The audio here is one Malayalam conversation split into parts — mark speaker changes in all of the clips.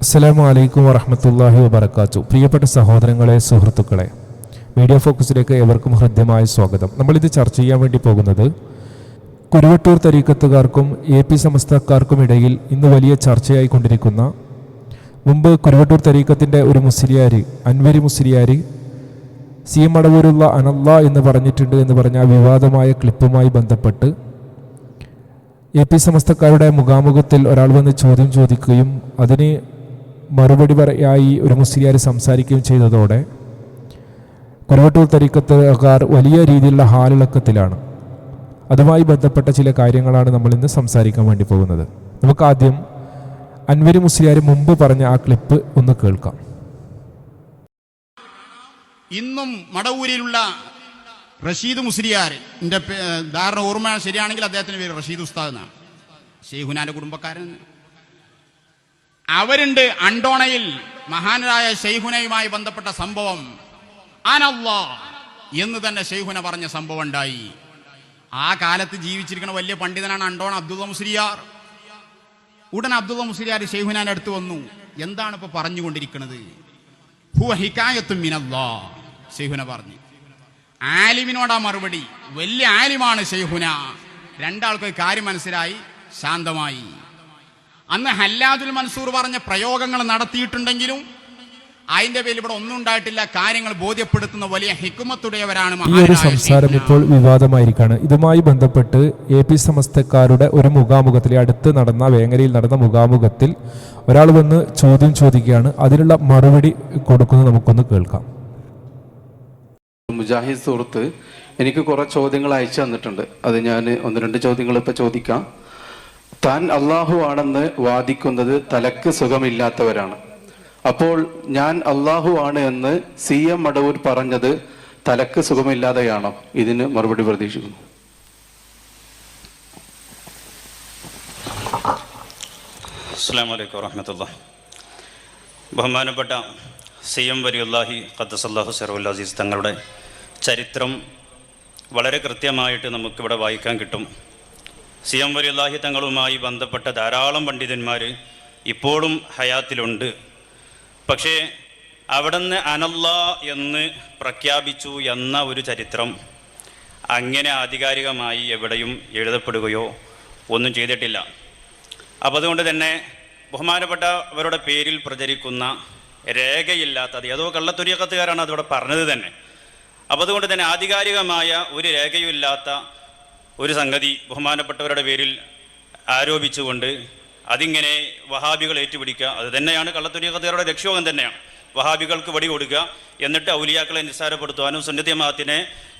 Speaker 1: അസ്സലാമു അലൈക്കും വറഹമത്തല്ലാഹി വബർക്കാത്തു പ്രിയപ്പെട്ട സഹോദരങ്ങളെ സുഹൃത്തുക്കളെ മീഡിയ ഫോക്കസിലേക്ക് എവർക്കും ഹൃദ്യമായ സ്വാഗതം. നമ്മളിത് ചർച്ച ചെയ്യാൻ വേണ്ടി പോകുന്നത് കുരുവട്ടൂർ തരീക്കത്തുകാർക്കും എ പി സമസ്തക്കാർക്കും ഇടയിൽ ഇന്ന് വലിയ ചർച്ചയായി കൊണ്ടിരിക്കുന്ന മുമ്പ് കുരുവട്ടൂർ തരീക്കത്തിന്റെ ഒരു മുസ്ലിയാരി അൻവരി മുസ്ലിയാരി സി എം അടവൂരുള്ള അനല്ല എന്ന് പറഞ്ഞിട്ടുണ്ട് എന്ന് പറഞ്ഞ വിവാദമായ ക്ലിപ്പുമായി ബന്ധപ്പെട്ട് എ പി സമസ്തക്കാരുടെ മുഖാമുഖത്തിൽ ഒരാൾ വന്ന് ചോദ്യം ചോദിക്കുകയും അതിന് മറുപടി പറയായി ഒരു മുസ്ലിയാർ സംസാരിക്കുകയും ചെയ്തതോടെ കുരുവട്ടൂർ തരീക്കത്തുകാർ വലിയ രീതിയിലുള്ള ഹാലിളക്കത്തിലാണ് അതുമായി ബന്ധപ്പെട്ട ചില കാര്യങ്ങളാണ് നമ്മൾ ഇന്ന് സംസാരിക്കാൻ വേണ്ടി പോകുന്നത്. നമുക്ക് ആദ്യം അൻവരി മുസ്ലിയാർ മുമ്പ് പറഞ്ഞ ആ ക്ലിപ്പ് ഒന്ന് കേൾക്കാം.
Speaker 2: ഇന്നും മടവൂരിലുള്ള റഷീദ് മുസ്ലിയാർ എന്റെ ധാരണ ഓർമ്മ ശരിയാണെങ്കിൽ അദ്ദേഹത്തിന്റെ പേര് റഷീദ് ഉസ്താദ് എന്നാണ്. ഷെയ്ഹുനാന്റെ കുടുംബക്കാരൻ അവരുണ്ട് അണ്ടോണയിൽ മഹാനായ ഷെയ്ഹുനയുമായി ബന്ധപ്പെട്ട സംഭവം. അനല്ലാ എന്ന് തന്നെ ഷെയ്ഹുന പറഞ്ഞ സംഭവം ഉണ്ടായി. ആ കാലത്ത് ജീവിച്ചിരിക്കുന്ന വലിയ പണ്ഡിതനാണ് അണ്ടോണ അബ്ദുള്ള മുസ്ലിയാർ. ഉടൻ അബ്ദുള്ള മുസ്ലിയാർ ഷെയ്ഹുനാന്റെ അടുത്ത് വന്നു. എന്താണ് ഇപ്പൊ പറഞ്ഞുകൊണ്ടിരിക്കുന്നത്? ഹുവ ഷെയ്ഖുന പറഞ്ഞു. ആലിമിനോടാ മറുപടി. വലിയ ആലിമാണ് ഷെയ്ഹുന രണ്ടാൾക്ക് കാര്യം മനസ്സിലായി ശാന്തമായി. അന്ന് ഹല്ലാദുൽ മൻസൂർ പറഞ്ഞ പ്രയോഗങ്ങൾ നടത്തിയിട്ടുണ്ടെങ്കിലും അതിന്റെ പേരിൽ ഇവിടെ ഒന്നും ഉണ്ടായിട്ടില്ല. കാര്യങ്ങൾ ബോധ്യപ്പെടുത്തുന്ന വലിയ ഹിക്കുമത്തുടയവരാണ്
Speaker 1: ഈ ഒരു സംസാരം ഇപ്പോൾ വിവാദമായിരിക്കാണ്. ഇതുമായി ബന്ധപ്പെട്ട് എ പി സമസ്തക്കാരുടെ ഒരു മുഖാമുഖത്തിൽ അടുത്ത് നടന്ന വേങ്ങരയിൽ നടന്ന മുഖാമുഖത്തിൽ ഒരാൾ വന്ന് ചോദ്യം ചോദിക്കുകയാണ്. അതിനുള്ള മറുപടി കൊടുക്കുന്നത് നമുക്കൊന്ന് കേൾക്കാം.
Speaker 3: മുജാഹിദ് സുഹൃത്ത് എനിക്ക് കുറെ ചോദ്യങ്ങൾ അയച്ചു തന്നിട്ടുണ്ട്. അത് ഞാൻ ഒന്ന് രണ്ട് ചോദ്യങ്ങൾ ഇപ്പൊ ചോദിക്കാം. താൻ അള്ളാഹു ആണെന്ന് വാദിക്കുന്നത് തലക്ക് സുഖമില്ലാത്തവരാണ്. അപ്പോൾ ഞാൻ അള്ളാഹു ആണ് എന്ന് സി എം മടവൂർ പറഞ്ഞത് തലക്ക് സുഖമില്ലാതെയാണോ? ഇതിന് മറുപടി പ്രതീക്ഷിക്കുന്നു.
Speaker 4: ബഹുമാനപ്പെട്ട സി എം വരിയുല്ലാഹി ഖദ്ദസല്ലാഹു സറുൽ അസീസ് തങ്ങളുടെ ചരിത്രം വളരെ കൃത്യമായിട്ട് നമുക്കിവിടെ വായിക്കാൻ കിട്ടും. സി എം വലിയുല്ലാഹി തങ്ങളുമായി ബന്ധപ്പെട്ട ധാരാളം പണ്ഡിതന്മാർ ഇപ്പോഴും ഹയാത്തിലുണ്ട്. പക്ഷേ അവിടുന്ന് അനല്ല എന്ന് പ്രഖ്യാപിച്ചു എന്ന ഒരു ചരിത്രം അങ്ങനെ ആധികാരികമായി എവിടെയും എഴുതപ്പെടുകയോ ഒന്നും ചെയ്തിട്ടില്ല. അപ്പോൾ അതുകൊണ്ട് തന്നെ ബഹുമാനപ്പെട്ടവരുടെ പേരിൽ പ്രചരിക്കുന്ന രേഖയില്ലാത്തത് ഏതോ കള്ളത്തുരിയക്കത്തുകാരാണ് അതിവിടെ പറഞ്ഞത് തന്നെ. അപ്പോൾ അതുകൊണ്ട് തന്നെ ആധികാരികമായ ഒരു രേഖയുമില്ലാത്ത ഒരു സംഗതി ബഹുമാനപ്പെട്ടവരുടെ പേരിൽ ആരോപിച്ചുകൊണ്ട് അതിങ്ങനെ വഹാബികൾ ഏറ്റുപിടിക്കുക. അത് തന്നെയാണ് കള്ളത്തുരിയക്കത്തുകാരുടെ ലക്ഷ്യവും തന്നെയാണ്. വഹാബികൾക്ക് വടി കൊടുക്കുക. എന്നിട്ട് ഔലിയാക്കളെ നിസ്സാരപ്പെടുത്തുവാനും സുന്നത്യമാത്തിനെ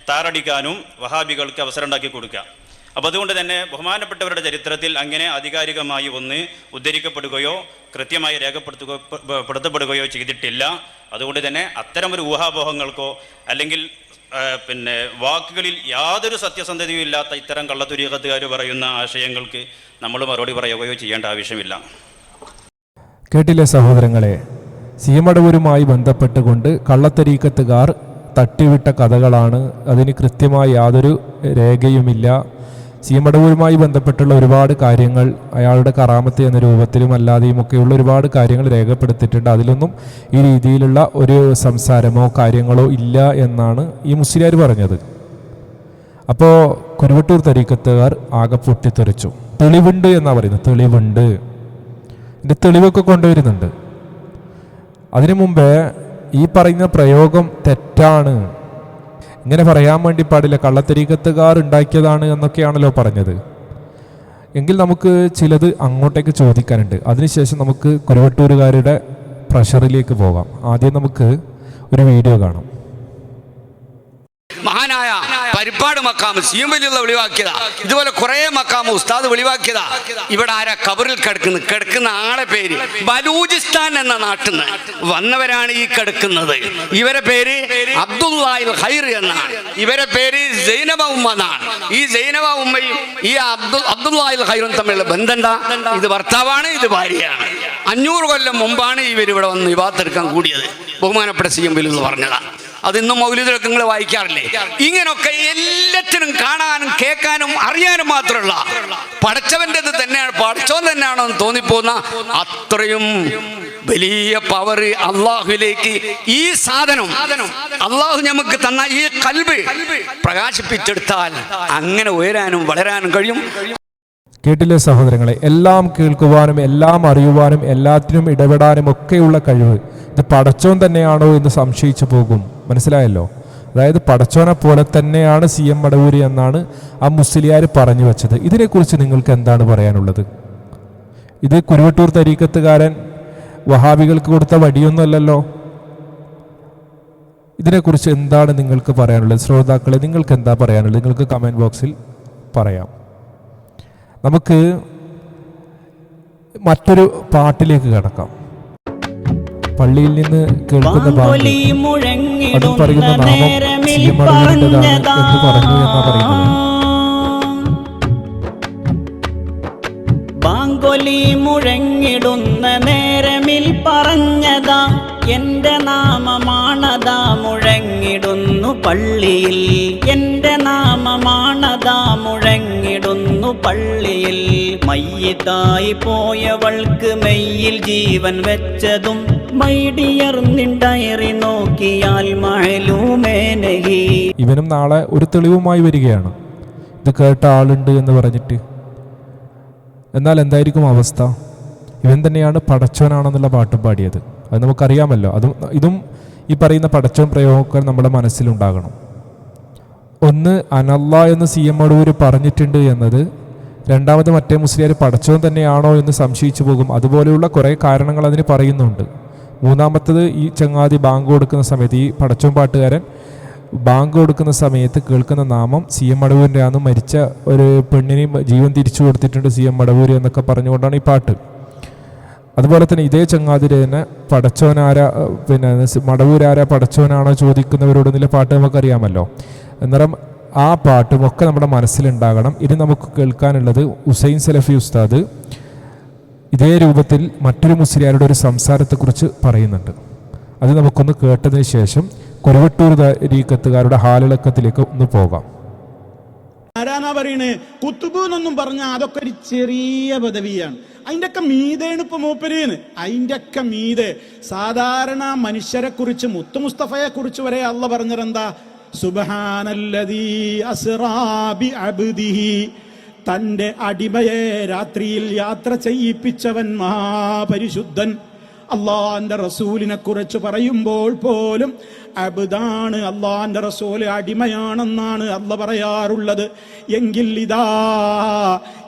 Speaker 4: താറടിക്കാനും വഹാബികൾക്ക് അവസരം ഉണ്ടാക്കി കൊടുക്കുക. അപ്പോൾ അതുകൊണ്ട് തന്നെ ബഹുമാനപ്പെട്ടവരുടെ ചരിത്രത്തിൽ അങ്ങനെ ആധികാരികമായി ഒന്ന് ഉദ്ധരിക്കപ്പെടുകയോ കൃത്യമായി രേഖപ്പെടുത്തുകപ്പെടുത്തപ്പെടുകയോ ചെയ്തിട്ടില്ല. അതുകൊണ്ട് തന്നെ അത്തരം ഒരു ഊഹാപോഹങ്ങൾക്കോ അല്ലെങ്കിൽ പിന്നെ വാക്കുകളിൽ യാതൊരു സത്യസന്ധതയും ഇല്ലാത്ത ഇത്തരം കള്ളത്തുരീകത്തുകാർ പറയുന്ന ആശയങ്ങൾക്ക് നമ്മൾ മറുപടി പറയുകയോ ചെയ്യേണ്ട ആവശ്യമില്ല.
Speaker 1: കേട്ടില്ലേ സഹോദരങ്ങളെ? സീമടവരുമായി ബന്ധപ്പെട്ടുകൊണ്ട് കള്ളത്തരീക്കത്തുകാർ തട്ടിവിട്ട കഥകളാണ്. അതിന് കൃത്യമായി യാതൊരു രേഖയുമില്ല. സി എം അടവൂരുമായി ബന്ധപ്പെട്ടുള്ള ഒരുപാട് കാര്യങ്ങൾ അയാളുടെ കറാമത്ത് എന്ന രൂപത്തിലും അല്ലാതെയും ഒക്കെയുള്ള ഒരുപാട് കാര്യങ്ങൾ രേഖപ്പെടുത്തിയിട്ടുണ്ട്. അതിലൊന്നും ഈ രീതിയിലുള്ള ഒരു സംസാരമോ കാര്യങ്ങളോ ഇല്ല എന്നാണ് ഈ മുസ്ലിയാർ പറഞ്ഞത്. അപ്പോൾ കുരുവട്ടൂർ തരീക്കത്തുകാർ ആകെ പൊട്ടിത്തെറിച്ചു. തെളിവുണ്ട് എന്നാണ് പറയുന്നത്? തെളിവുണ്ട്. ഇതിന്റെ തെളിവൊക്കെ കൊണ്ടുവരുന്നുണ്ട്. അതിനു മുമ്പേ ഈ പറയുന്ന പ്രയോഗം തെറ്റാണ്. ഇങ്ങനെ പറയാൻ വേണ്ടി പാടില്ല. കള്ളത്തരീക്കത്തുകാർ ഉണ്ടാക്കിയതാണ് എന്നൊക്കെയാണല്ലോ പറഞ്ഞത്. എങ്കിൽ നമുക്ക് ചിലത് അങ്ങോട്ടേക്ക് ചോദിക്കാനുണ്ട്. അതിനുശേഷം നമുക്ക് കുരുവട്ടൂരുകാരുടെ പ്രഷറിലേക്ക് പോകാം. ആദ്യം നമുക്ക് ഒരു വീഡിയോ കാണാം.
Speaker 5: മഹാനായ പരിപ്പാട് മക്കാമ് സീമലിയുള്ള വെളിവാക്കിയതാ. ഇതുപോലെ കുറെ മക്കാമ് ഉസ്താദ് വെളിവാക്കിയതാ. ഇവിടെ ആരാ കബറിൽ കിടക്കുന്ന കിടക്കുന്ന ആളെ പേര് ബലൂചിസ്ഥാൻ എന്ന നാട്ടിൽ നിന്ന് വന്നവരാണ് ഈ കിടക്കുന്നത്. ഇവരെ പേര് അബ്ദുല്ലാഹിൽ ഹൈർ എന്നാണ്. ഇവരെ പേര് സൈനബ ഉമ്മ എന്നാണ്. ഈ സൈനബ ഉമ്മയും ഈ അബ്ദുൽ അബ്ദുല്ലാഹിൽ ഹൈറും തമ്മിലുള്ള ബന്ധം ഇത് ഭർത്താവാണ് ഇത് ഭാര്യയാണ്. അഞ്ഞൂറ് കൊല്ലം മുമ്പാണ് ഇവർ ഇവിടെ വന്ന് വിവാഹത്തെടുക്കാൻ കൂടിയത്. ബഹുമാനപ്പെട്ട സി എം എന്ന് പറഞ്ഞതാ. അത് ഇന്നും മൗലികളൊക്കെ നിങ്ങൾ വായിക്കാറില്ലേ. ഇങ്ങനൊക്കെ എല്ലാത്തിനും കാണാനും കേൾക്കാനും അറിയാനും മാത്രമല്ല പടച്ചവന്റെത് തന്നെയാണ് പടച്ചവൻ തന്നെയാണോ എന്ന് തോന്നിപ്പോകുന്ന അത്രയും വലിയ പവർ അള്ളാഹുലേക്ക് ഈ സാധനം അള്ളാഹു നമുക്ക് തന്ന ഈ കൽബ് പ്രകാശിപ്പിച്ചെടുത്താൽ അങ്ങനെ ഉയരാനും വളരാനും കഴിയും.
Speaker 1: കേട്ടില്ലേ സഹോദരങ്ങളെ എല്ലാം കേൾക്കുവാനും എല്ലാം അറിയുവാനും എല്ലാത്തിനും ഇടപെടാനും ഒക്കെയുള്ള കഴിവ് ഇത് പടച്ചോൻ തന്നെയാണോ എന്ന് സംശയിച്ചു പോകും. മനസ്സിലായല്ലോ? അതായത് പടച്ചോനെ പോലെ തന്നെയാണ് സി എം മടവൂരി എന്നാണ് ആ മുസ്ലിയാർ പറഞ്ഞു വെച്ചത്. ഇതിനെക്കുറിച്ച് നിങ്ങൾക്ക് എന്താണ് പറയാനുള്ളത്? ഇത് കുരുവട്ടൂർ തരീക്കത്തുകാരൻ വഹാബികൾക്ക് കൊടുത്ത വടിയൊന്നുമല്ലല്ലോ ഇതിനെക്കുറിച്ച് എന്താണ് നിങ്ങൾക്ക് പറയാനുള്ളത്? ശ്രോതാക്കളെ നിങ്ങൾക്ക് എന്താ പറയാനുള്ളത്? നിങ്ങൾക്ക് കമന്റ് ബോക്സിൽ പറയാം. നമുക്ക് മറ്റൊരു പാട്ടിലേക്ക് കടക്കാം. പള്ളിയിൽ നിന്ന് കേൾക്കുന്ന പറയുന്ന നാമം എന്ന് പറഞ്ഞു എന്നാ പറയുന്നത്.
Speaker 6: ബാങ്കൊലി മുഴങ്ങിടുന്ന നേരമിൽ പറഞ്ഞതാ. എന്റെ നാമമാണതാ മുഴങ്ങിടുന്നു പള്ളിയിൽ. എന്റെ നാമമാണതാ മുഴങ്ങിടുന്നു പള്ളിയിൽ മയ്യത്തായി പോയവൾക്ക് മെയ്യിൽ ജീവൻ വെച്ചതും നോക്കിയാൽ
Speaker 1: ഇവനും നാളെ ഒരു തെളിവുമായി വരികയാണ്. ഇത് കേട്ട ആളുണ്ട് എന്ന് പറഞ്ഞിട്ട്. എന്നാൽ എന്തായിരിക്കും അവസ്ഥ? ഇവൻ തന്നെയാണ് പടച്ചവനാണെന്നുള്ള പാട്ടും പാടിയത്. അത് നമുക്കറിയാമല്ലോ. അതും ഇതും ഈ പറയുന്ന പടച്ചവൻ പ്രയോഗങ്ങൾ നമ്മുടെ മനസ്സിലുണ്ടാകണം. ഒന്ന് അനല്ല എന്ന് സി എം അടൂര് പറഞ്ഞിട്ടുണ്ട് എന്നത് രണ്ടാമത് മറ്റേ മുസ്ലിയാർ പടച്ചോൻ തന്നെയാണോ എന്ന് സംശയിച്ചു പോകും. അതുപോലെയുള്ള കുറേ കാരണങ്ങൾ അതിന് പറയുന്നുണ്ട്. മൂന്നാമത്തത് ഈ ചങ്ങാതി ബാങ്ക് കൊടുക്കുന്ന സമയത്ത് ഈ പടച്ചോൻ പാട്ടുകാരൻ ബാങ്ക് കൊടുക്കുന്ന സമയത്ത് കേൾക്കുന്ന നാമം സി എം മടവൂരിന്റെ ആണെന്ന് മരിച്ച ഒരു പെണ്ണിന് ജീവൻ തിരിച്ചു കൊടുത്തിട്ടുണ്ട് സി എം മടവൂർ എന്നൊക്കെ പറഞ്ഞുകൊണ്ടാണ് ഈ പാട്ട്. അതുപോലെ തന്നെ ഇതേ ചങ്ങാതിരെ തന്നെ പടച്ചോനാര പിന്നെ മടവൂരാര പടച്ചോനാണോ ചോദിക്കുന്നവരോട് നില പാട്ട് നമുക്കറിയാമല്ലോ. അന്നേരം ആ പാട്ടും ഒക്കെ നമ്മുടെ മനസ്സിലുണ്ടാകണം. ഇനി നമുക്ക് കേൾക്കാനുള്ളത് ഹുസൈൻ സലഫി ഉസ്താദ് ഇതേ രൂപത്തിൽ മറ്റൊരു മുസ്ലിയാരുടെ ഒരു സംസാരത്തെക്കുറിച്ച് പറയുന്നുണ്ട്. അത് നമുക്കൊന്ന് കേട്ടതിന് ശേഷം കുരുവട്ടൂർ രീക്കത്തുകാരുടെ ഹാലിളക്കത്തിലേക്ക് ഒന്ന് പോകാം.
Speaker 7: ആരാന്നാ പറയണേ? കുത്തുബു എന്നൊന്നും പറഞ്ഞ അതൊക്കെ ഒരു ചെറിയ പദവിയാണ്. അതിന്റെ ഒക്കെ മീതേണ് ഇപ്പൊ മൂപ്പരേന്ന്. അതിന്റെ ഒക്കെ മീതെ. സാധാരണ മനുഷ്യരെ കുറിച്ച് മുത്തു മുസ്തഫയെ കുറിച്ച് വരെ അല്ല പറഞ്ഞതെന്താ? അബ്ദിഹി തന്റെ അടിമയെ രാത്രിയിൽ യാത്ര ചെയ്യിപ്പിച്ചവൻ മഹാപരിശുദ്ധൻ. അള്ളാന്റെ റസൂലിനെ കുറിച്ച് പറയുമ്പോൾ പോലും അബുദാണ് അള്ളാന്റെ റസൂൽ അടിമയാണെന്നാണ് അല്ല പറയാറുള്ളത്. എങ്കിൽ ഇതാ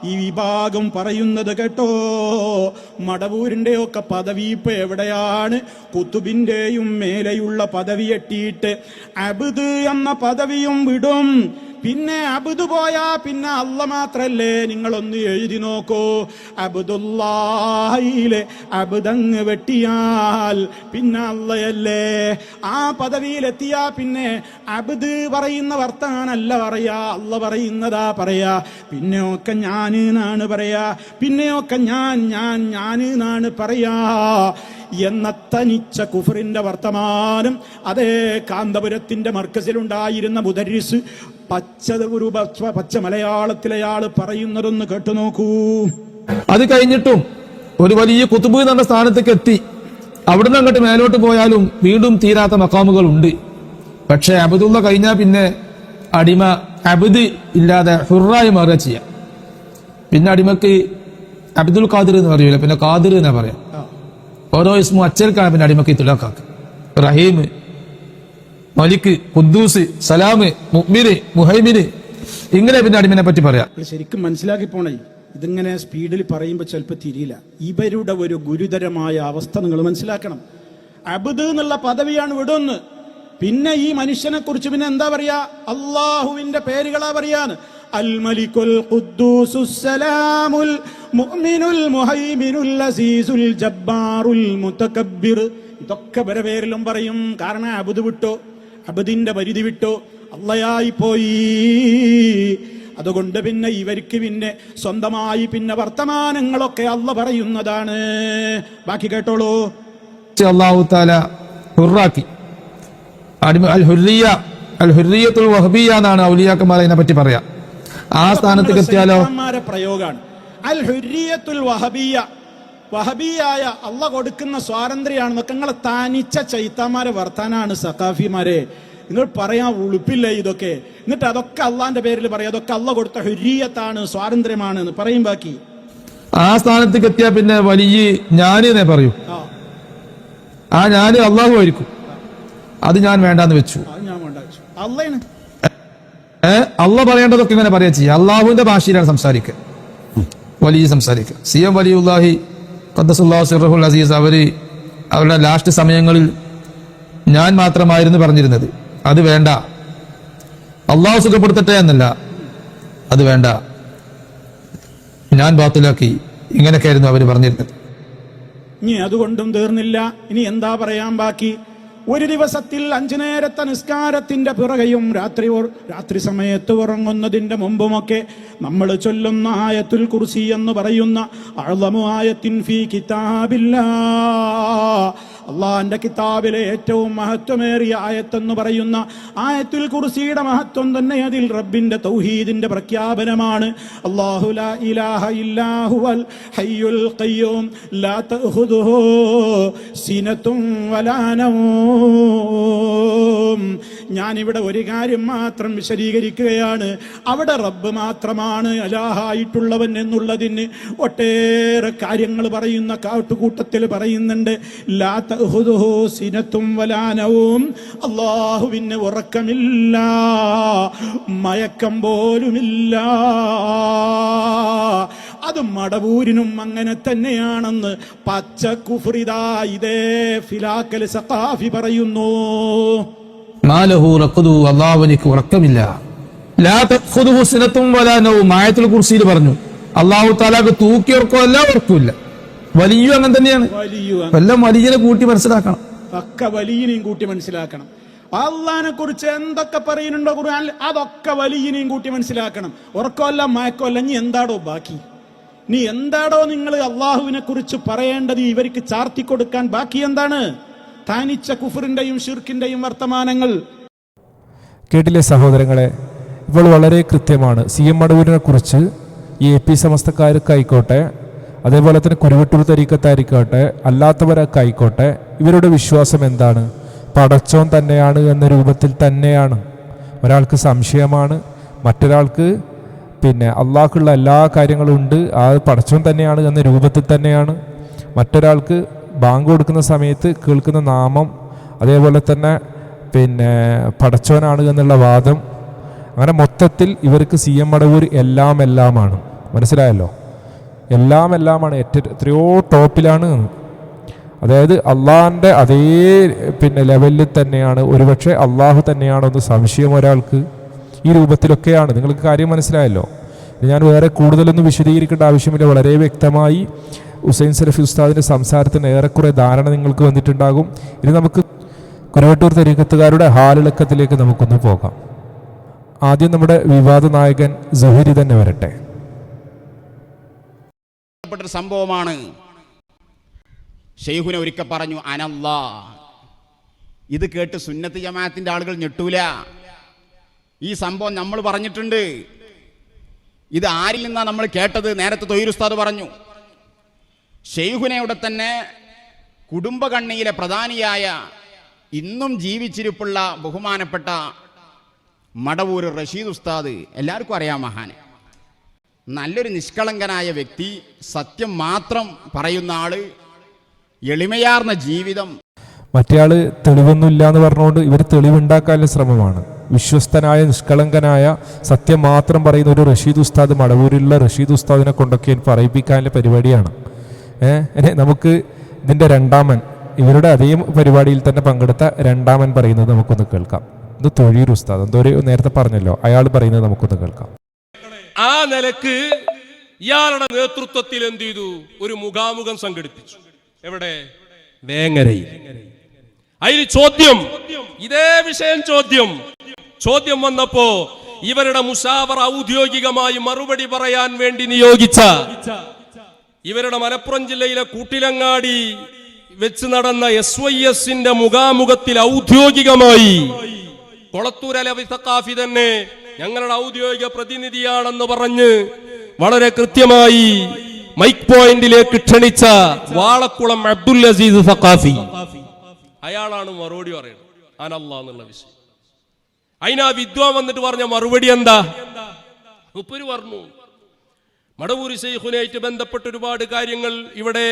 Speaker 7: ഈ വിഭാഗം പറയുന്നത് കേട്ടോ. മടവൂരിന്റെ ഒക്കെ പദവി ഇപ്പൊ എവിടെയാണ്? കുത്തുബിന്റെയും മേലെയുള്ള പദവി എട്ടിയിട്ട് അബുദ് എന്ന പദവിയും വിടും. പിന്നെ അബുദ് പോയാ പിന്നെ അല്ല മാത്രല്ലേ? നിങ്ങളൊന്ന് എഴുതി നോക്കൂ. അബുദുല്ലായിലെ അബുദങ്ങ് വെട്ടിയാൽ പിന്നെ അല്ലയല്ലേ ആ പദവിയിലെത്തിയാ പിന്നെ അബുദ് പറയുന്ന വർത്താനല്ല പറയാ. അല്ല പറയുന്നതാ പറയാ. പിന്നെയൊക്കെ ഞാൻ എന്നാണ് പറയാ? പിന്നെയൊക്കെ ഞാൻ ഞാൻ ഞാൻ എന്നാണ് പറയാ? എന്ന തനിച്ച കുഫറിന്റെ വർത്തമാനം അതേ കാന്തപുരത്തിന്റെ മർക്കസിലുണ്ടായിരുന്ന മുദരിസ് പച്ച ഒരു പച്ച മലയാളത്തിലെ ആൾ പറയുന്നതൊന്ന് കേട്ടു നോക്കൂ.
Speaker 8: അത് കഴിഞ്ഞിട്ടും ഒരു വലിയ കുത്തുബ് എന്ന സ്ഥാനത്തേക്ക് എത്തി. അവിടുന്ന് അങ്ങോട്ട് മേലോട്ട് പോയാലും വീണ്ടും തീരാത്ത മക്കാമുകൾ ഉണ്ട് പക്ഷെ അബദുള്ള കഴിഞ്ഞാൽ പിന്നെ അടിമ അബദ് ഇല്ലാതെ ഹുറായി മാറുക ചെയ്യാം. പിന്നെ അടിമക്ക് അബ്ദുൽ ഖാദിർ എന്ന് പറയൂല പിന്നെ ഖാദിർ എന്നാ പറയാം. ഓരോ ഇസ്മു അച്ചേർക്കാണ് പിന്നെ അടിമക്ക് തുലാക്കാക്ക് റഹീം മലിക്ക് ഖുദ്ദൂസ് സലാമ് മുഹ്മിന് മുഹൈമിന് ഇങ്ങനെ പിന്നെ അടിമനെ പറ്റി പറയാം.
Speaker 7: ശരിക്കും മനസ്സിലാക്കി പോണേ ഇതിങ്ങനെ സ്പീഡിൽ പറയുമ്പോൾ ചിലപ്പോൾ തിരിയില്ല. ഇവരുടെ ഒരു ഗുരുതരമായ അവസ്ഥ നിങ്ങൾ മനസ്സിലാക്കണം. അബുദ് എന്നുള്ള പദവിയാണ് വിടുന്ന് പിന്നെ ഈ മനുഷ്യനെ കുറിച്ച് പിന്നെ എന്താ പറയാ? അള്ളാഹുവിന്റെ പേരുകളാ പറയാണ് അൽ മലിക്കുൽ സലാമുൽ മുഅ്മിനുൽ മുഹൈമിനുൽ അസീസുൽ ജബ്ബാറുൽ മുതകബ്ബിർ. ഇതൊക്കെ പല പേരിലും പറയും. കാരണം അബുദ് വിട്ടോ അബുദിന്റെ പരിധി വിട്ടോ അള്ളയായി പോയി. അതുകൊണ്ട് പിന്നെ ഇവർക്ക് പിന്നെ സ്വന്തമായി പിന്നെ വർത്തമാനങ്ങളൊക്കെ അല്ല പറയുന്നതാണ്. ബാക്കി കേട്ടോളൂ.
Speaker 8: അള്ളാഹു താല ഹുറാക്കി. അടിമ അൽ ഹുറിയ അൽ ഹുറിയത്തുൽ വഹബിയ എന്നാണ് ഔലിയാക്കന്മാരെ അതിനെ പറ്റി പറയാ. ആ സ്ഥാനത്ത് എത്തിയാലോ
Speaker 7: പ്രയോഗമാണ് അൽ ഹുരിയത്തുൽ വഹബിയ. വഹബിയായ അള്ള കൊടുക്കുന്ന സ്വാതന്ത്ര്യമാണ്. നിങ്ങളെ താനിച്ച ചൈത്താമാരെ വർത്താനാണ് സഖാഫിമാരെ. നിങ്ങൾ പറയാൻ ഉളുപ്പില്ല ഇതൊക്കെ? എന്നിട്ട് അതൊക്കെ അള്ളാന്റെ പേരിൽ പറയാം. അതൊക്കെ അള്ള കൊടുത്ത ഹുരിയത്താണ് സ്വാതന്ത്ര്യമാണ് എന്ന് പറയും ബാക്കി.
Speaker 8: ആ സ്ഥാനത്തേക്ക് എത്തിയാ പിന്നെ വലിയ ഞാനെന്നേ പറയൂ.
Speaker 7: ആ.
Speaker 8: ഞാൻ അള്ളാഹു ആയിരിക്കും. അത് ഞാൻ വേണ്ടാന്ന് വെച്ചു. അള്ള പറയേണ്ടതൊക്കെ ഇങ്ങനെ പറയാ ചെയ്യുക അള്ളാഹുവിന്റെ ഭാഷയിലാണ് സംസാരിക്കുക. വലിയ സംസാരിക്കുക. സി എം വലിയുല്ലാഹി ഖദ്ദസുല്ലാഹു സിറഹുൽ അസീസ് അവർ അവരുടെ ലാസ്റ്റ് സമയങ്ങളിൽ ഞാൻ മാത്രമായിരുന്നു പറഞ്ഞിരുന്നത്. അത് വേണ്ട. അള്ളാഹു സുഖപ്പെടുത്തട്ടെ എന്നല്ല. അത് വേണ്ട. ഞാൻ ബാത്തിലാക്കി. ഇങ്ങനെയൊക്കെയായിരുന്നു അവർ പറഞ്ഞിരുന്നത്.
Speaker 7: ഇനി അതുകൊണ്ടും തീർന്നില്ല. ഇനി എന്താ പറയാൻ ബാക്കി? ഒരു ദിവസത്തിൽ അഞ്ചു നേരത്തെ നിസ്കാരത്തിന്റെ പിറകെയും രാത്രി രാത്രി സമയത്ത് ഉറങ്ങുന്നതിന്റെ മുമ്പുമൊക്കെ നമ്മൾ ചൊല്ലുന്ന ആയത്തുൽ കുർസി എന്ന് പറയുന്ന അഴമു ആയത്തിൻ ഫി കിതാബില്ല. അള്ളാന്റെ കിതാബിലെ ഏറ്റവും മഹത്വമേറിയ ആയത്തെന്ന് പറയുന്ന ആയത്തുൽ കുർസിയുടെ മഹത്വം തന്നെ അതിൽ റബ്ബിന്റെ തൗഹീദിന്റെ പ്രഖ്യാപനമാണ്. അല്ലാഹു ലാ ഇലാഹ ഹയ്യുൽ ഖയ്യൂം ലാ ഇവിടെ ഒരു കാര്യം മാത്രം വിശദീകരിക്കുകയാണ്. അവിടെ റബ്ബ് മാത്രമാണ് അലാഹായിട്ടുള്ളവൻ എന്നുള്ളതിന് ഒട്ടേറെ കാര്യങ്ങൾ പറയുന്ന കാട്ടുകൂട്ടത്തിൽ പറയുന്നുണ്ട്. ലാ തഅഖുദുഹു സിനത്തും വലാ നൗം അള്ളാഹുവിന് ഉറക്കമില്ല മയക്കം പോലുമില്ല. അത് മടവൂരിനും അങ്ങനെ തന്നെയാണെന്ന് പച്ച കുഫ്രിതാ ഇതേ ഫിലാക്കൽ സഖാഫി പറയുന്നു.
Speaker 8: അള്ളാഹുവിനിക്ക് ഉറക്കമില്ല. ലാ തഖുദുഹു സിനതും വലാ നൗം ആയത്തുൽ കുർസിയിൽ പറഞ്ഞു. അള്ളാഹു താലാക്ക് തൂക്കി ഉറക്കമല്ല ഉറക്കില്ല വലിയ അങ്ങനെ തന്നെയാണ്.
Speaker 7: വലിയ
Speaker 8: എല്ലാം വലിയനെ കൂട്ടി മനസ്സിലാക്കണം.
Speaker 7: ഒക്കെ വലിയനെയും കൂട്ടി മനസ്സിലാക്കണം. അള്ളഹാനെ കുറിച്ച് എന്തൊക്കെ പറയുന്നുണ്ടോ ഖുർആനിൽ അതൊക്കെ വലിയനെയും കൂട്ടി മനസ്സിലാക്കണം. ഉറക്കമല്ല മയക്കമല്ല നീ എന്താടോ ബാക്കി? നീ എന്താടോ നിങ്ങൾ അള്ളാഹുവിനെ കുറിച്ച് പറയേണ്ടത് ഇവർക്ക് ചാർത്തി കൊടുക്കാൻ ബാക്കി എന്താണ്? താനിച്ച കുഫറിന്റെയും ഷിർക്കിന്റെയും വർത്തമാനങ്ങൾ.
Speaker 1: കേട്ടില്ലേ സഹോദരങ്ങളെ ഇപ്പോൾ വളരെ കൃത്യമാണ്. സി എം മടവൂരിനെ കുറിച്ച് ഈ എ പി സമസ്തക്കാർക്കായിക്കോട്ടെ അതേപോലെ തന്നെ കുരുവട്ടൂർ തരീക്കത്തായിരിക്കോട്ടെ അല്ലാത്തവരൊക്കെ ആയിക്കോട്ടെ ഇവരുടെ വിശ്വാസം എന്താണ്? പടച്ചോൻ തന്നെയാണ് എന്ന രൂപത്തിൽ തന്നെയാണ്. ഒരാൾക്ക് സംശയമാണ് മറ്റൊരാൾക്ക് പിന്നെ അള്ളാഹ്ക്കുള്ള എല്ലാ കാര്യങ്ങളും ഉണ്ട് ആ പടച്ചോൻ തന്നെയാണ് എന്ന രൂപത്തിൽ തന്നെയാണ്. മറ്റൊരാൾക്ക് ബാങ്ക് കൊടുക്കുന്ന സമയത്ത് കേൾക്കുന്ന നാമം അതേപോലെ തന്നെ പിന്നെ പടച്ചോനാണ് എന്നുള്ള വാദം അങ്ങനെ മൊത്തത്തിൽ ഇവർക്ക് സി എം മടവൂർ എല്ലാം എല്ലാമാണ് മനസ്സിലായല്ലോ? എല്ലാം എല്ലാമാണ് ഏറ്റവും എത്രയോ ടോപ്പിലാണ്. അതായത് അള്ളാഹിന്റെ അതേ പിന്നെ ലെവലിൽ തന്നെയാണ്. ഒരുപക്ഷെ അള്ളാഹു തന്നെയാണെന്ന് സംശയം ഒരാൾക്ക്. ഈ രൂപത്തിലൊക്കെയാണ്. നിങ്ങൾക്ക് കാര്യം മനസ്സിലായല്ലോ. ഞാൻ വേറെ കൂടുതലൊന്നും വിശദീകരിക്കേണ്ട ആവശ്യമില്ല. വളരെ വ്യക്തമായി ഹുസൈൻ സലഫി ഉസ്താദിന്റെ സംസാരത്തിന് ഏറെക്കുറെ ധാരണ നിങ്ങൾക്ക് വന്നിട്ടുണ്ടാകും. ഇനി നമുക്ക് കുരുവട്ടൂർ തരീക്കത്തുകാരുടെ ഹാലിളക്കത്തിലേക്ക് നമുക്കൊന്ന് പോകാം. ആദ്യം നമ്മുടെ വിവാദ നായകൻ ജഹരി തന്നെ വരട്ടെ.
Speaker 2: ഒരു സംഭവമാണ്. ഷെയ്ഖുനെ ഒരിക്കൽ പറഞ്ഞു അനല്ല ഇത് കേട്ട് സുന്നത്ത് ജമാഅത്തിന്റെ ആളുകൾ ഞെട്ടൂല. ഈ സംഭവം നമ്മൾ പറഞ്ഞിട്ടുണ്ട്. ഇത് ആരിൽ നിന്നാ നമ്മൾ കേട്ടത്? നേരത്തെ തൊയ്യുസ്താദ് പറഞ്ഞു. ഷെയ്ഖുനയുടെ തന്നെ കുടുംബകണ്ണിയിലെ പ്രധാനിയായ ഇന്നും ജീവിച്ചിരിപ്പുള്ള ബഹുമാനപ്പെട്ട മടവൂർ റഷീദ് ഉസ്താദ് എല്ലാവർക്കും അറിയാം മഹാനെ. നല്ലൊരു നിഷ്കളങ്കനായ വ്യക്തി സത്യം മാത്രം പറയുന്ന ആൾ എളിമയാർന്ന ജീവിതം.
Speaker 1: മറ്റേയാൾ തെളിവൊന്നുമില്ല എന്ന് പറഞ്ഞുകൊണ്ട് ഇവർ തെളിവുണ്ടാക്കാനുള്ള ശ്രമമാണ്. വിശ്വസ്തനായ നിഷ്കളങ്കനായ സത്യം മാത്രം പറയുന്ന ഒരു റഷീദ് ഉസ്താദ് മടവൂരിലുള്ള റഷീദ് ഉസ്താദിനെ കൊണ്ടൊക്കെ പറയിപ്പിക്കാനുള്ള പരിപാടിയാണ്. ഏഹ് നമുക്ക് ഇതിന്റെ രണ്ടാമൻ ഇവരുടെ അതേ പരിപാടിയിൽ തന്നെ പങ്കെടുത്ത രണ്ടാമൻ പറയുന്നത് നമുക്കൊന്ന് കേൾക്കാം. ഇത് തൊഴിയൂർ ഉസ്താദ് എന്തോ ഒരു നേരത്തെ പറഞ്ഞല്ലോ അയാൾ പറയുന്നത് നമുക്കൊന്ന് കേൾക്കാം.
Speaker 9: ആ നിലയ്ക്ക് ഇയാളുടെ നേതൃത്വത്തിൽ എന്ത് ചെയ്തു? ഒരു മുഖാമുഖം സംഘടിപ്പിച്ചു. എവിടെ? വേങ്ങരയിൽ. അതിൽ ചോദ്യം. ഇതേ വിഷയം ചോദ്യം. ചോദ്യം വന്നപ്പോ ഇവരുടെ മുഷാവർ ഔദ്യോഗികമായി മറുപടി പറയാൻ വേണ്ടി നിയോഗിച്ച ഇവരുടെ മലപ്പുറം ജില്ലയിലെ കൂട്ടിലങ്ങാടി വെച്ച് നടന്ന എസ് വൈ എസിന്റെ മുഖാമുഖത്തിൽ ഔദ്യോഗികമായി കൊളത്തൂർ അലവി തക്കാഫി തന്നെ ഞങ്ങളുടെ ഔദ്യോഗിക പ്രതിനിധിയാണെന്ന് പറഞ്ഞ് വളരെ കൃത്യമായി മൈക്ക് പോയിന്റിലേക്ക് ക്ഷണിച്ച വാളക്കുളം അബ്ദുൽ അസീസ് സഖാഫി. അയാളാണ് മറുപടി പറയുന്നത്. അനല്ല വിഷയം. അതിനാ വിദ്വാൻ വന്നിട്ട് പറഞ്ഞ മറുപടി എന്താ? ഉപ്പര് പറഞ്ഞു മടവൂരി ശൈഖുനായിട്ട് ബന്ധപ്പെട്ട് ഒരുപാട് കാര്യങ്ങൾ ഇവിടെ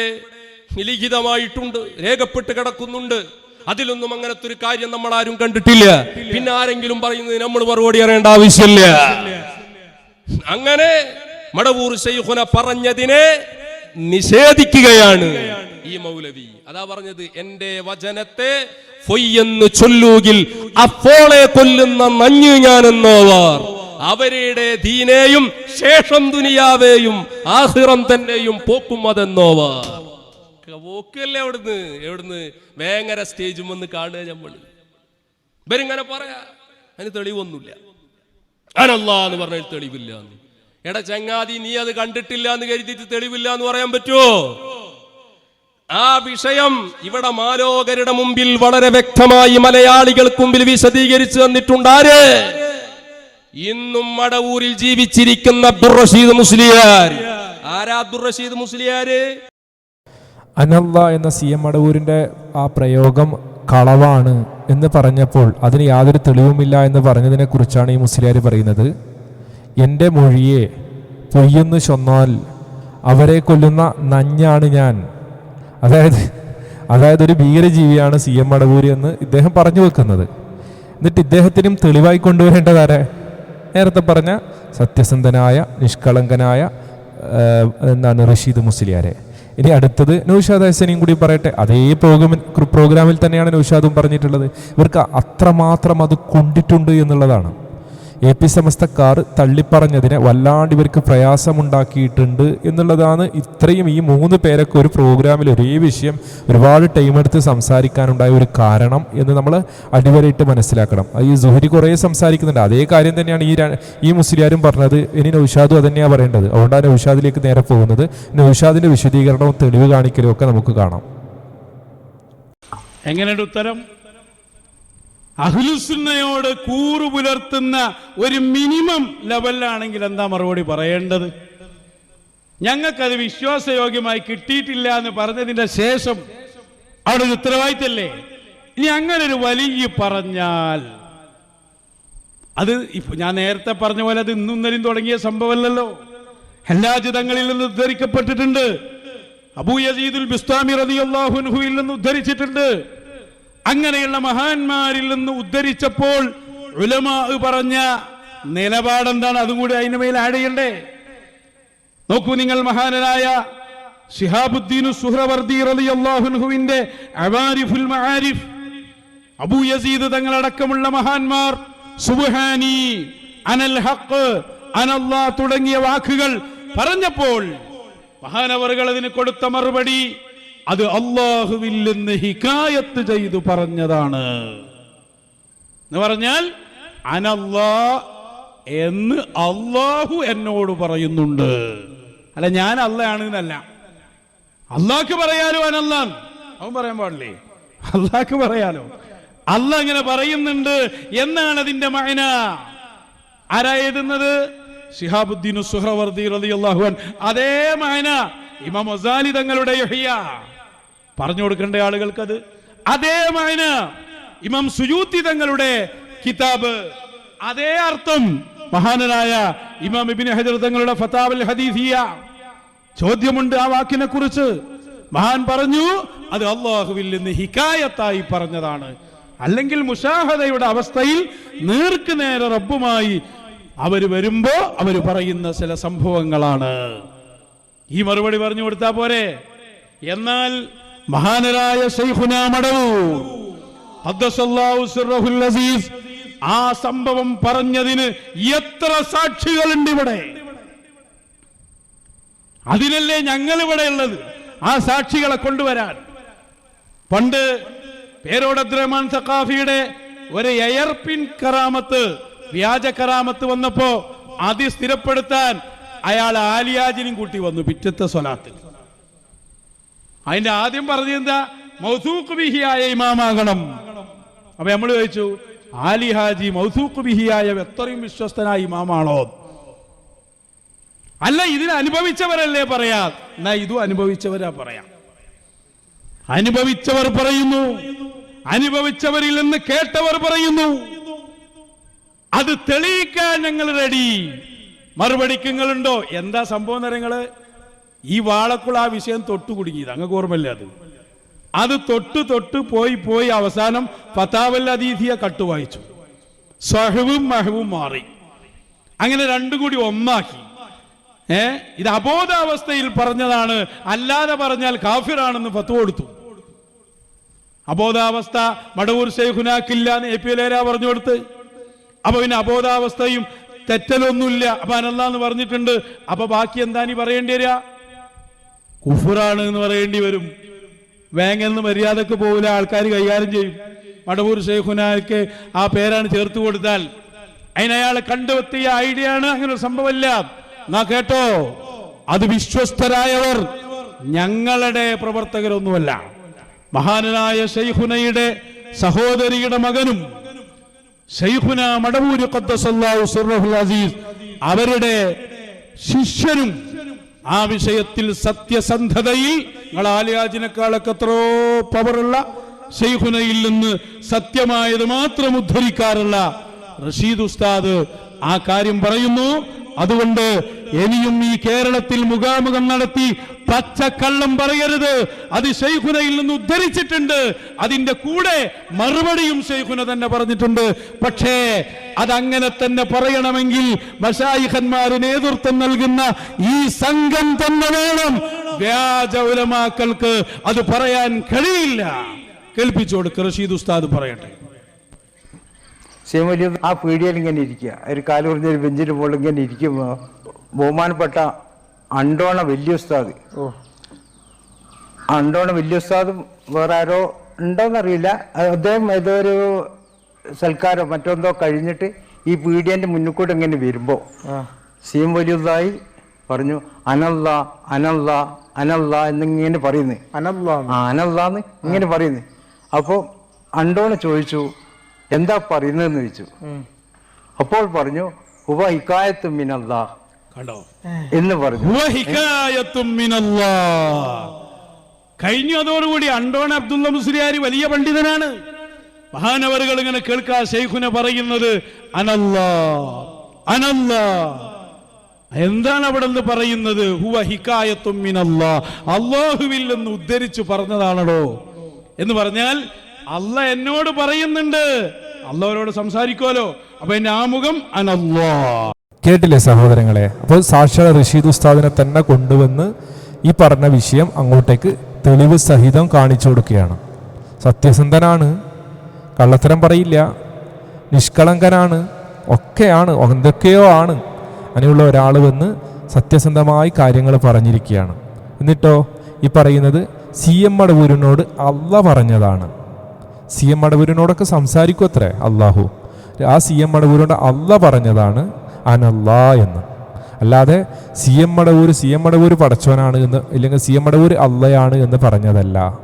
Speaker 9: ലിഖിതമായിട്ടുണ്ട് രേഖപ്പെട്ട് കിടക്കുന്നുണ്ട്. അതിലൊന്നും അങ്ങനത്തെ ഒരു കാര്യം നമ്മൾ ആരും കണ്ടിട്ടില്ല. പിന്നെ ആരെങ്കിലും പറയുന്നത് നമ്മൾ മറുപടി അറിയേണ്ട ആവശ്യമില്ല. അങ്ങനെ മടവൂർ ശൈഖുന പറഞ്ഞതിനെ നിഷേധിക്കുകയാണ് ഈ മൗലവി. അതാ പറഞ്ഞത് എന്റെ വചനത്തെ പൊയ്യെന്ന് ചൊല്ലൂകിൽ അപ്പോളെ കൊല്ലുന്ന നഞ്ഞു ഞാനെന്നോവാർ. അവരുടെ ദീനേയും ശേഷം ദുനിയാവേയും ആഹിറം തന്നെയും പോക്കും അതെന്നോവാർ. പോക്കല്ലേ എവിടുന്ന് എവിടുന്ന്? വേങ്ങര സ്റ്റേജും വന്ന് കാണുക നമ്മൾ ഇവരിങ്ങനെ പറയാ. അതിന് തെളിവൊന്നുമില്ല. അനല്ല എന്ന് പറഞ്ഞാൽ തെളിവില്ല എന്ന് എടാ ചങ്ങാതി നീ അത് കണ്ടിട്ടില്ല എന്ന് കരുതിയിട്ട് തെളിവില്ല എന്ന് പറയാൻ പറ്റുമോ ആ വിഷയം ഇവിടെ മാലോകരുടെ മുമ്പിൽ വളരെ വ്യക്തമായി മലയാളികൾക്ക് മുമ്പിൽ വിശദീകരിച്ചു തന്നിട്ടുണ്ട് ആര് ഇന്നും മടവൂരിൽ ജീവിച്ചിരിക്കുന്ന അബ്ദുൾ റഷീദ് മുസ്ലിയാർ. ആരാ അബ്ദുൾ റഷീദ് മുസ്ലിയാര്?
Speaker 1: അനല്ല എന്ന സി എം അടവൂരിന്റെ ആ പ്രയോഗം കളവാണ് എന്ന് പറഞ്ഞപ്പോൾ അതിന് യാതൊരു തെളിവുമില്ല എന്ന് പറഞ്ഞതിനെ കുറിച്ചാണ് ഈ മുസ്ലിയാർ പറയുന്നത്. എന്റെ മൊഴിയെ പൊയ്യെന്ന് ചൊന്നാൽ അവരെ കൊല്ലുന്ന നഞ്ഞാണ് ഞാൻ. അതായത് അതായത് ഒരു ഭീകരജീവിയാണ് സി എം അടവൂരി എന്ന് ഇദ്ദേഹം പറഞ്ഞു വെക്കുന്നത്. എന്നിട്ട് ഇദ്ദേഹത്തിനും തെളിവായി കൊണ്ടുവരേണ്ടതാരെ? നേരത്തെ പറഞ്ഞ സത്യസന്ധനായ നിഷ്കളങ്കനായ എന്താണ് റഷീദ് മുസ്ലിയാരെ. ഇനി അടുത്തത് നൗഷാദ് ഹസനെയും കൂടി പറയട്ടെ. അതേ പ്രോഗ്രാമിൽ പ്രോഗ്രാമിൽ തന്നെയാണ് നൗഷാദും പറഞ്ഞിട്ടുള്ളത്. ഇവർക്ക് അത്രമാത്രം അത് കൊണ്ടിട്ടുണ്ട് എന്നുള്ളതാണ്. എ പി സമസ്തക്കാർ തള്ളിപ്പറഞ്ഞതിനെ വല്ലാണ്ട് ഇവർക്ക് പ്രയാസമുണ്ടാക്കിയിട്ടുണ്ട് എന്നുള്ളതാണ് ഇത്രയും ഈ മൂന്ന് പേരൊക്കെ ഒരു പ്രോഗ്രാമിൽ ഒരേ വിഷയം ഒരുപാട് ടൈം എടുത്ത് സംസാരിക്കാനുണ്ടായ ഒരു കാരണം എന്ന് നമ്മൾ അടിവരയിട്ട് മനസ്സിലാക്കണം. ഈ സുഹരി കുറേ സംസാരിക്കുന്നുണ്ട്. അതേ കാര്യം തന്നെയാണ് ഈ ഈ മുസ്ലിയാരും പറഞ്ഞത്. ഇനി നൗഷാദും അത് തന്നെയാണ് പറയേണ്ടത്. അതുകൊണ്ടാണ് നൗഷാദിലേക്ക് നേരെ പോകുന്നത്. നൗഷാദിന്റെ വിശദീകരണവും തെളിവ് കാണിക്കലും ഒക്കെ നമുക്ക് കാണാം.
Speaker 10: എങ്ങനെയുണ്ട് ഉത്തരം? അഹ്ലുസുന്നയോട് കൂറു പുലർത്തുന്ന ഒരു മിനിമം ലെവലിലാണെങ്കിൽ എന്താ മറുപടി പറയേണ്ടത്? ഞങ്ങൾക്കത് വിശ്വാസയോഗ്യമായി കിട്ടിയിട്ടില്ല എന്ന് പറഞ്ഞതിന്റെ ശേഷം അവിടെ ഒരു ഉത്തരവാദിത്തല്ലേ? ഇനി അങ്ങനെ ഒരു വലിയ പറഞ്ഞാൽ അത് ഇപ്പൊ ഞാൻ നേരത്തെ പറഞ്ഞ പോലെ അത് ഇന്നും ഇന്നലെയും തുടങ്ങിയ സംഭവമല്ലല്ലോ. എല്ലാ ജിതങ്ങളിൽ നിന്ന് ഉദ്ധരിക്കപ്പെട്ടിട്ടുണ്ട്. അബൂ യസീദുൽ ബിസ്താമി റളിയല്ലാഹു അൻഹുവിൽ നിന്ന് ഉദ്ധരിച്ചിട്ടുണ്ട്. അങ്ങനെയുള്ള മഹാന്മാരിൽ നിന്ന് ഉദ്ധരിച്ചപ്പോൾ ഉലമാ പറഞ്ഞ നിലപാടെന്താണ്? അതും കൂടി അതിന് മേൽ ആഡ് ചെയ്യണ്ടേ? നോക്കൂ നിങ്ങൾ മഹാനരായ ഷിഹാബുദ്ദീനു സുഹ്രവർദി റളിയല്ലാഹു അൻഹുവിന്റെ അവാരിഫുൽ മആരിഫ് അബൂ യസീദ് തങ്ങളടക്കമുള്ള മഹാന്മാർ സുബുഹാനി അനൽ ഹഖ് അനല്ലാ തുടങ്ങിയ വാക്കുകൾ പറഞ്ഞപ്പോൾ മഹാനവറുകൾ അതിന് കൊടുത്ത മറുപടി അത് അള്ളാഹുവിൽ നിന്ന് ഹിക്കായത്ത് ചെയ്തു പറഞ്ഞതാണ്. എന്ന് പറഞ്ഞാൽ അനല്ലാ എന്ന് അള്ളാഹു എന്നോട് പറയുന്നുണ്ട്. അല്ല ഞാൻ അള്ളയാണ് എന്നല്ല. അള്ളാഹ്ക്ക് പറയാലോ അനല്ലാൻ അവൻ പറയാൻ പാടില്ലേ? അള്ളാഹ്ക്ക് പറയാലോ. അല്ല അങ്ങനെ പറയുന്നുണ്ട്. എന്നാണ് അതിന്റെ മഅന ആരാ എഴുതുന്നത്? ഷിഹാബുദ്ദീൻ സുഹ്രവർദ്ദി റളിയല്ലാഹു അൻ അതേ മഅന ഇമാം തങ്ങളുടെ പറഞ്ഞു കൊടുക്കേണ്ട ആളുകൾക്കത്. അതേ മായന ഇമാം സുയൂത്തി തങ്ങളുടെ കിതാബ്. അതേ അർത്ഥം മഹാനരായ ഇമാം ഇബിൻ ഹജർ തങ്ങളുടെ ഫതാവൽ ഹദീസിയ. ചോദ്യമുണ്ട് ആ വാക്കിനെ കുറിച്ച് മഹാൻ പറഞ്ഞു അത് അള്ളാഹുവിൽ നിന്ന് ഹിക്കായത്തായി പറഞ്ഞതാണ്. അല്ലെങ്കിൽ മുഷാഹദയുടെ അവസ്ഥയിൽ നേർക്കു നേരെ റബ്ബുമായി അവർ വരുമ്പോ അവർ പറയുന്ന ചില സംഭവങ്ങളാണ്. ഈ മറുപടി പറഞ്ഞു കൊടുത്താ പോരെ? എന്നാൽ മഹാനരായ അസീസ് ആ സംഭവം പറഞ്ഞതിന് എത്ര സാക്ഷികളുണ്ട് ഇവിടെ? അതിനല്ലേ ഞങ്ങൾ ഇവിടെ ഉള്ളത്? ആ സാക്ഷികളെ കൊണ്ടുവരാൻ. പണ്ട് പേരോട് അബ്ദുറഹ്മാൻ സഖാഫിയുടെ ഒരു എയർപിൻ കറാമത്ത് വ്യാജ കറാമത്ത് വന്നപ്പോ അതി സ്ഥിരപ്പെടുത്താൻ അയാൾ ആലിയാജിനും കൂട്ടി വന്നു പിറ്റത്തെ സ്വലാത്തിൽ. അതിന്റെ ആദ്യം പറഞ്ഞെന്താ മൗസൂഖ് ബിഹിയായ ഇമാമാകണം. അപ്പൊ നമ്മൾ ചോദിച്ചു ആലി ഹാജി മൗസൂഖ് ബിഹിയായ എത്രയും വിശ്വസ്തനായ ഇമാമാണോ? അല്ല ഇതിന് അനുഭവിച്ചവരല്ലേ പറയാ? എന്നാ ഇതും അനുഭവിച്ചവരാ പറയാം. അനുഭവിച്ചവർ പറയുന്നു. അനുഭവിച്ചവരിൽ നിന്ന് കേട്ടവർ പറയുന്നു. അത് തെളിയിക്കാൻ ഞങ്ങൾ റെഡി മറുപടിക്ക് നിങ്ങളുണ്ടോ? എന്താ സംഭവം നിറങ്ങൾ ഈ വാളക്കുള്ള ആ വിഷയം തൊട്ടു കുടുങ്ങിയത്. അങ്ങ് അത്? അത് തൊട്ട് തൊട്ട് പോയി പോയി അവസാനം ഫതാവൽ അതീതിയെ കട്ട് വായിച്ചു. സഹവും മഹവും മാറി. അങ്ങനെ രണ്ടും കൂടി ഒന്നാക്കി. ഏ? ഇത് അബോധാവസ്ഥയിൽ പറഞ്ഞതാണ്. അല്ലാതെ പറഞ്ഞാൽ കാഫിറാണെന്ന് ഫത്വ കൊടുത്തു. അബോധാവസ്ഥ മടവൂർ ശൈഖുനാക്കില്ല എന്ന് എ പി ലേര പറഞ്ഞു കൊടുത്ത്. അപ്പൊ പിന്നെ അബോധാവസ്ഥയും തെറ്റലൊന്നുമില്ല. അപ്പൊ അനല്ലാന്ന് പറഞ്ഞിട്ടുണ്ട്. അപ്പൊ ബാക്കി എന്താ നീ പറയേണ്ടി വരിക? കുഫുറാണ് എന്ന് പറയേണ്ടി വരും. വേങ്ങെന്ന് മര്യാദയ്ക്ക് പോകില്ല ആൾക്കാർ കൈകാര്യം ചെയ്യും. മടവൂർ ഷെയ്ഖുനാക്ക് ആ പേരാണ് ചേർത്ത് കൊടുത്താൽ. അതിനയാൾ കണ്ടുവെത്തിയ ഐഡിയ ആണ് അങ്ങനെ ഒരു സംഭവമില്ല. എന്നാ കേട്ടോ? അത് വിശ്വസ്തരായവർ ഞങ്ങളുടെ പ്രവർത്തകരൊന്നുമല്ല. മഹാനായ ഷെയ്ഖുനയുടെ സഹോദരിയുടെ മകനും ഷെയ്ഖുന മടവൂര് അസീസ് അവരുടെ ശിഷ്യനും ആ വിഷയത്തിൽ സത്യസന്ധതയിൽ നിങ്ങൾ ആലിയാജിനേക്കാളൊക്കെ എത്രയോ പവറുള്ള ഷെയ്ഖുനയിൽ നിന്ന് സത്യമായത് മാത്രം ഉദ്ധരിക്കാറുള്ള റഷീദ് ഉസ്താദ് ആ കാര്യം പറയുന്നു. അതുകൊണ്ട് ഇനിയും ഈ കേരളത്തിൽ മുഖാമുഖം നടത്തി പച്ചക്കള്ളം പറയരുത്. അത് ഷെയ്ഖുനയിൽ നിന്ന് ഉദ്ധരിച്ചിട്ടുണ്ട്. അതിന്റെ കൂടെ മറുപടിയും ഷെയ്ഖുന തന്നെ പറഞ്ഞിട്ടുണ്ട്. പക്ഷേ അതങ്ങനെ തന്നെ പറയണമെങ്കിൽ മഷായിഖന്മാര് നേതൃത്വം നൽകുന്ന ഈ സംഘം തന്നെ വേണം. വ്യാജ ഉലമാക്കൾക്ക് അത് പറയാൻ കഴിയില്ല. കേൾപ്പിച്ചോട് കൊടുക്ക റഷീദ് ഉസ്താദ് പറയട്ടെ.
Speaker 11: ശിവലി ആ പീടിയയിൽ ഇങ്ങനെ ഇരിക്കുക. ഒരു കാൽ കുറഞ്ഞ ഒരു ബെഞ്ചിന് മുകളിൽ ഇങ്ങനെ ഇരിക്കുമ്പോൾ ബഹുമാനപ്പെട്ട അണ്ടോണ വലിയ ഉസ്താദ്. അണ്ടോണ വലിയ ഉസ്താദും വേറെ ആരോ ഉണ്ടോന്നറിയില്ല. അദ്ദേഹം ഏതോ ഒരു സൽക്കാരോ മറ്റൊന്നോ കഴിഞ്ഞിട്ട് ഈ പീടിയന്റെ മുന്നിൽ കൂടെ ഇങ്ങനെ വരുമ്പോൾ സീം വലിയതായി പറഞ്ഞു അനല്ല അനല്ല അനല്ല എന്നിങ്ങനെ പറയുന്നു. അനല്ല അനല്ലാന്ന് ഇങ്ങനെ പറയുന്നു. അപ്പോൾ അണ്ടോണ ചോദിച്ചു എന്താ പറയുന്നതെന്ന് ചോദിച്ചു. അപ്പോൾ പറഞ്ഞു ഹുവ ഹിക്കായത്ത് മിനല്ലാ.
Speaker 10: കണ്ടോ?
Speaker 11: എന്ന് പറഞ്ഞു.
Speaker 10: ഹുവ ഹികായത്തും മിനല്ലാഹ്. കഴിഞ്ഞു അതോടുകൂടി അണ്ടോൺ അബ്ദുള്ള മുസ്ലിയാരി വലിയ പണ്ഡിതനാണ്. മഹാനവറുകൾ ഇങ്ങനെ കേൾക്കാ ഷെയ്ഖുന പറയുന്നത് അനല്ലാ അനല്ലാ. എന്താണ് അവിടെ നിന്ന് പറയുന്നത്? ഹുവ ഹിക്കായത്തും മിനല്ലാ. അള്ളാഹുവിൽ നിന്ന് ഉദ്ധരിച്ചു പറഞ്ഞതാണല്ലോ എന്ന് പറഞ്ഞാൽ അല്ല എന്നോട് പറയുന്നുണ്ട്. അള്ളവരോട് സംസാരിക്കുമല്ലോ അപ്പൊ എന്റെ ആമുഖം അനല്ലോ.
Speaker 1: കേട്ടില്ലേ സഹോദരങ്ങളെ? അപ്പോൾ സാക്ഷാൽ റഷീദ് ഉസ്താദിനെ തന്നെ കൊണ്ടുവന്ന് ഈ പറഞ്ഞ വിഷയം അങ്ങോട്ടേക്ക് തെളിവ് സഹിതം കാണിച്ചു കൊടുക്കുകയാണ്. സത്യസന്ധനാണ്. കള്ളത്തരം പറയില്ല. നിഷ്കളങ്കനാണ്. ഒക്കെയാണ് എന്തൊക്കെയോ ആണ്. അങ്ങനെയുള്ള ഒരാൾ വന്ന് സത്യസന്ധമായി കാര്യങ്ങൾ പറഞ്ഞിരിക്കുകയാണ്. എന്നിട്ടോ ഈ പറയുന്നത് സി എം മടവൂരിനോട് അള്ള പറഞ്ഞതാണ്. സി എം മടവൂരിനോടൊക്കെ സംസാരിക്കും അത്രേ അള്ളാഹു ആ സി എം മടവൂരിനോട് അല്ല പറഞ്ഞതാണ് അനല്ലാ എന്ന്. അല്ലാതെ C M Madavoor C M Madavoor പടച്ചവനാണ് എന്ന് ഇല്ലെങ്കിൽ സി എം മടവൂർ അള്ളയാണ് എന്ന് പറഞ്ഞതല്ല.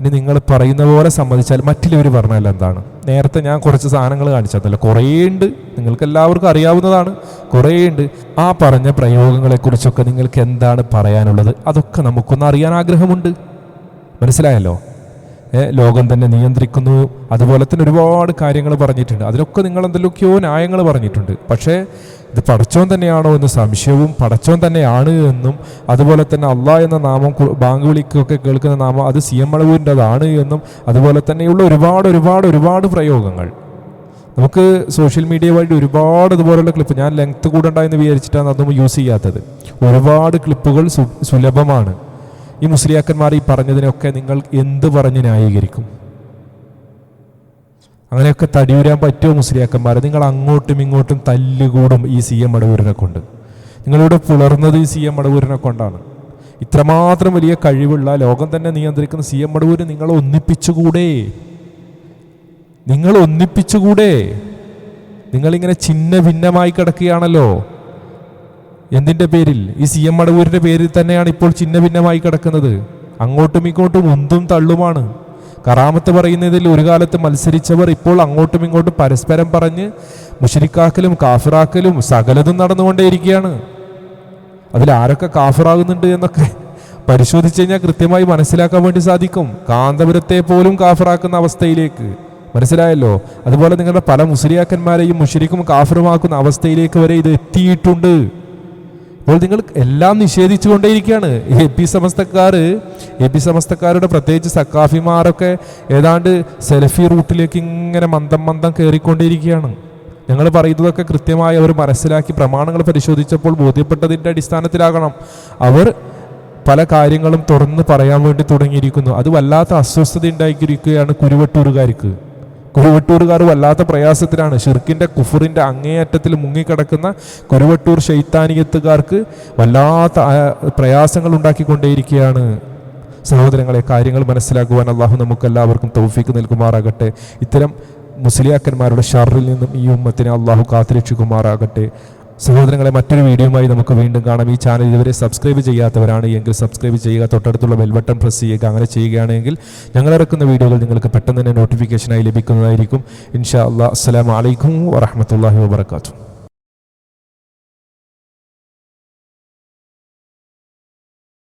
Speaker 1: ഇനി നിങ്ങൾ പറയുന്ന പോലെ സമ്മതിച്ചാൽ മറ്റുള്ളവർ പറഞ്ഞാൽ എന്താണ്? നേരത്തെ ഞാൻ കുറച്ച് സാധനങ്ങൾ കാണിച്ചതല്ല കുറേ ഉണ്ട്. നിങ്ങൾക്ക് എല്ലാവർക്കും അറിയാവുന്നതാണ് കുറേ ഉണ്ട്. ആ പറഞ്ഞ പ്രയോഗങ്ങളെക്കുറിച്ചൊക്കെ നിങ്ങൾക്ക് എന്താണ് പറയാനുള്ളത്? അതൊക്കെ നമുക്കൊന്ന് അറിയാൻ ആഗ്രഹമുണ്ട്. മനസ്സിലായല്ലോ? ലോകം തന്നെ നിയന്ത്രിക്കുന്നു. അതുപോലെ തന്നെ ഒരുപാട് കാര്യങ്ങൾ പറഞ്ഞിട്ടുണ്ട്. അതിലൊക്കെ നിങ്ങൾ എന്തെങ്കിലുമൊക്കെയോ ന്യായങ്ങൾ പറഞ്ഞിട്ടുണ്ട്. പക്ഷേ ഇത് പടച്ചോൻ തന്നെയാണോ എന്ന് സംശയവും പടച്ചോൻ തന്നെയാണ് എന്നും അതുപോലെ തന്നെ അള്ളാഹ് എന്ന നാമം ബാങ്ക് വിളിക്കൊക്കെ കേൾക്കുന്ന നാമം അത് സി എം അളവിന്റെതാണ് എന്നും അതുപോലെ തന്നെയുള്ള ഒരുപാട് ഒരുപാട് ഒരുപാട് പ്രയോഗങ്ങൾ. നമുക്ക് സോഷ്യൽ മീഡിയ വഴി ഒരുപാട് ഇതുപോലുള്ള ക്ലിപ്പ് ഞാൻ ലെങ്ത് കൂടണ്ടെന്ന് വിചാരിച്ചിട്ടാണ് അതൊന്നും യൂസ് ചെയ്യാത്തത്. ഒരുപാട് ക്ലിപ്പുകൾ സുലഭമാണ്. ഈ മുസ്ലിയാക്കന്മാർ ഈ പറഞ്ഞതിനൊക്കെ നിങ്ങൾ എന്ത് പറഞ്ഞ് ന്യായീകരിക്കും? അങ്ങനെയൊക്കെ തടിയൂരാൻ പറ്റുമോ മുസ്ലിയാക്കന്മാർ നിങ്ങൾ അങ്ങോട്ടും ഇങ്ങോട്ടും തല്ലുകൂടും ഈ സി എം മടവൂരിനെ കൊണ്ട്. നിങ്ങളിവിടെ പുലർന്നത് ഈ സി എം മടവൂരിനെ കൊണ്ടാണ്. ഇത്രമാത്രം വലിയ കഴിവുള്ള ലോകം തന്നെ നിയന്ത്രിക്കുന്ന സി എം മടവൂര് നിങ്ങളെ ഒന്നിപ്പിച്ചുകൂടെ? നിങ്ങൾ ഒന്നിപ്പിച്ചുകൂടെ? നിങ്ങളിങ്ങനെ ചിന്ന ഭിന്നമായി കിടക്കുകയാണല്ലോ. എന്തിന്റെ പേരിൽ? ഈ സി എം അടവൂരിന്റെ പേരിൽ തന്നെയാണ് ഇപ്പോൾ ചിഹ്ന ഭിന്നമായി കിടക്കുന്നത്. അങ്ങോട്ടും ഇങ്ങോട്ടും ഉന്തും തള്ളുമാണ്. കറാമത്ത് പറയുന്നതിൽ ഒരു കാലത്ത് മത്സരിച്ചവർ ഇപ്പോൾ അങ്ങോട്ടും ഇങ്ങോട്ടും പരസ്പരം പറഞ്ഞ് മുഷരിക്കാക്കലും കാഫിറാക്കലും സകലതും നടന്നുകൊണ്ടേയിരിക്കുകയാണ്. അതിൽ ആരൊക്കെ കാഫിറാകുന്നുണ്ട് എന്നൊക്കെ പരിശോധിച്ച് കഴിഞ്ഞാൽ കൃത്യമായി മനസ്സിലാക്കാൻ വേണ്ടി സാധിക്കും. കാന്തപുരത്തെ പോലും കാഫിറാക്കുന്ന അവസ്ഥയിലേക്ക്. മനസ്സിലായല്ലോ? അതുപോലെ നിങ്ങളുടെ പല മുസ്ലിയാക്കന്മാരെയും മുഷരിക്കും കാഫിറുമാക്കുന്ന അവസ്ഥയിലേക്ക് വരെ ഇത് എത്തിയിട്ടുണ്ട്. അപ്പോൾ നിങ്ങൾ എല്ലാം നിഷേധിച്ചു കൊണ്ടേയിരിക്കുകയാണ്. എ പി സമസ്തക്കാർ എ പി സമസ്തക്കാരുടെ പ്രത്യേകിച്ച് സക്കാഫിമാരൊക്കെ ഏതാണ്ട് സെൽഫി റൂട്ടിലേക്ക് ഇങ്ങനെ മന്ദം മന്ദം കയറിക്കൊണ്ടിരിക്കുകയാണ് ഞങ്ങൾ പറയുന്നതൊക്കെ കൃത്യമായി അവർ മനസ്സിലാക്കി പ്രമാണങ്ങൾ പരിശോധിച്ചപ്പോൾ ബോധ്യപ്പെട്ടതിന്റെ അടിസ്ഥാനത്തിലാകണം. അവർ പല കാര്യങ്ങളും തുറന്ന് പറയാൻ വേണ്ടി തുടങ്ങിയിരിക്കുന്നു. അത് വല്ലാത്ത അസ്വസ്ഥത ഉണ്ടാക്കിയിരിക്കുകയാണ് കുരുവട്ടൂരുകാർക്ക്. കുരുവട്ടൂരുകാർ വല്ലാത്ത പ്രയാസത്തിലാണ്. ഷിർക്കിന്റെ കുഫറിന്റെ അങ്ങേയറ്റത്തിൽ മുങ്ങിക്കിടക്കുന്ന കുരുവട്ടൂർ ശൈത്താനിയത്തുകാർക്ക് വല്ലാത്ത പ്രയാസങ്ങൾ ഉണ്ടാക്കിക്കൊണ്ടേയിരിക്കുകയാണ്. സഹോദരങ്ങളെ കാര്യങ്ങൾ മനസ്സിലാക്കുവാൻ അള്ളാഹു നമുക്കെല്ലാവർക്കും തൗഫീക്ക് നൽകുമാറാകട്ടെ. ഇത്തരം മുസ്ലിയാക്കന്മാരുടെ ഷറിൽ നിന്നും ഈ ഉമ്മത്തിനെ അള്ളാഹു കാത്തുരക്ഷിക്കുമാറാകട്ടെ. സഹോദരങ്ങളെ മറ്റൊരു വീഡിയോയുമായി നമുക്ക് വീണ്ടും കാണാം. ഈ ചാനൽ ഇതുവരെ സബ്സ്ക്രൈബ് ചെയ്യാത്തവരാണ് എങ്കിൽ സബ്സ്ക്രൈബ് ചെയ്യുക തൊട്ടടുത്തുള്ള ബെൽബട്ടൺ പ്രസ് ചെയ്യുക അങ്ങനെ ചെയ്യുകയാണെങ്കിൽ ഞങ്ങൾ ഇറക്കുന്ന വീഡിയോകൾ നിങ്ങൾക്ക് പെട്ടെന്ന് തന്നെ നോട്ടിഫിക്കേഷനായി ലഭിക്കുന്നതായിരിക്കും. ഇൻഷാ അല്ലാ അസ്സലാമു അലൈക്കും വറഹമത്തല്ലാഹി വാബർക്കാത്തു